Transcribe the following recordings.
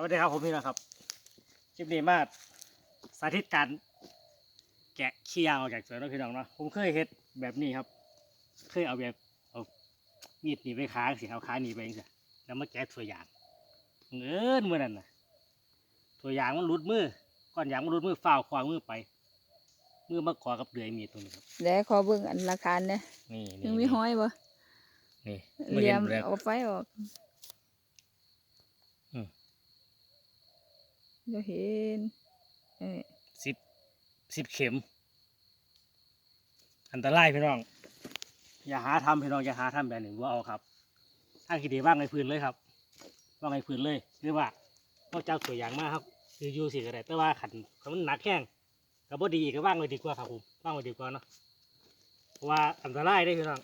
สวัสดีครับผมพี่นะครับคลิปนี้มาสาธิตการแกะขี้ยางออกจากสวนเนาะพี่น้องเนาะผมเคยเฮ็ดแบบนี้ครับ เคยเอาแบบเอามีดหนีบไปขาสิเอาขาหนีบไปเองสิแล้วมาแกะถั่วยางบังเอิญเมื่อนั้นน่ะถั่วยางมันหลุดมือก้อนยางมันหลุดมือฝ้าวควางมือไปมือมาขอกับเดือยมีดตรงนี้ครับเดี๋ยวขอเบิ่งอันราคาเนี่ยนี่ยังมีห้อยบ่นี่เหลี่ยมแล้วเอาไฟออก อืม เดี๋ยวเห็นเออสิบสิบเข็ม อันตรายพี่น้อง อย่าหาทำพี่น้องอย่าหาทำแบบนี้ว่าเอาครับทางคิดดีว่างในพื้นเลยครับ ว่างในพื้นเลยหรือว่านอกจากตัวอย่างมากครับ คืออยู่สิก็ได้แต่ว่าขันขันมันหนักแข้งก็บ่ดีก็ว่างไว้ดีกว่าครับผมว่างไว้ดีกว่าเนาะเพราะว่าอันตรายได้อพี่น้อง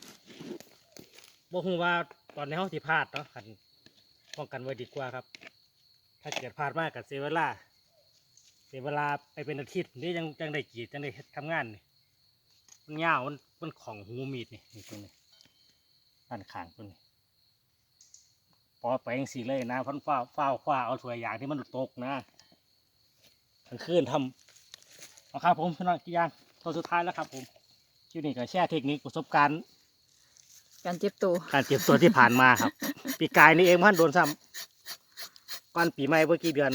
บ่ฮู้ว่าตอนนี้เฮาสิพลาดเนาะขันป้องกันไว้ดีกว่าครับ ถ้าเกิดพลาดมากกับเสียเวลา เสียเวลาไปเป็นอาทิตย์นี่ยังยังได้กรีดยังได้เฮ็ดทำงานนี่มันยาวมันมันของหูมีดนี่นี่ตรงนี้ด้านข้างตรงนี้พอไปยังสีเลยนะพันฟ้าฟ้าวคว้าเอาถั่วอย่างที่มันตกนะกลางคืนทำเอาครับผมพี่น้องกี่อย่างตัวสุดท้ายแล้วครับผมคิวนี้ก็แช่เทคนิคประสบการณ์ การเจ็บตัว การเจ็บตัวที่ผ่านมาครับ ปีกายนี่เองมันโดนซ้ำ ก่อนปีใหม่เมื่อกี่เดือน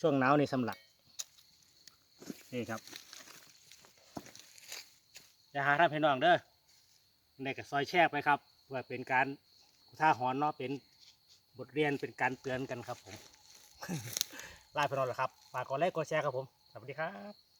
ช่วงหนาวนี่สำหรับนี่ครับอย่าหาท่านพี่น้องเด้อในกับซอยแชกไปครับเพื่อเป็นการท่าหอนเนาะเป็นบทเรียนเป็นการเตือนกันครับผมลาไปนอนแล้วครับฝากกดไลค์กดแชร์ครับผมสวัสดีครับ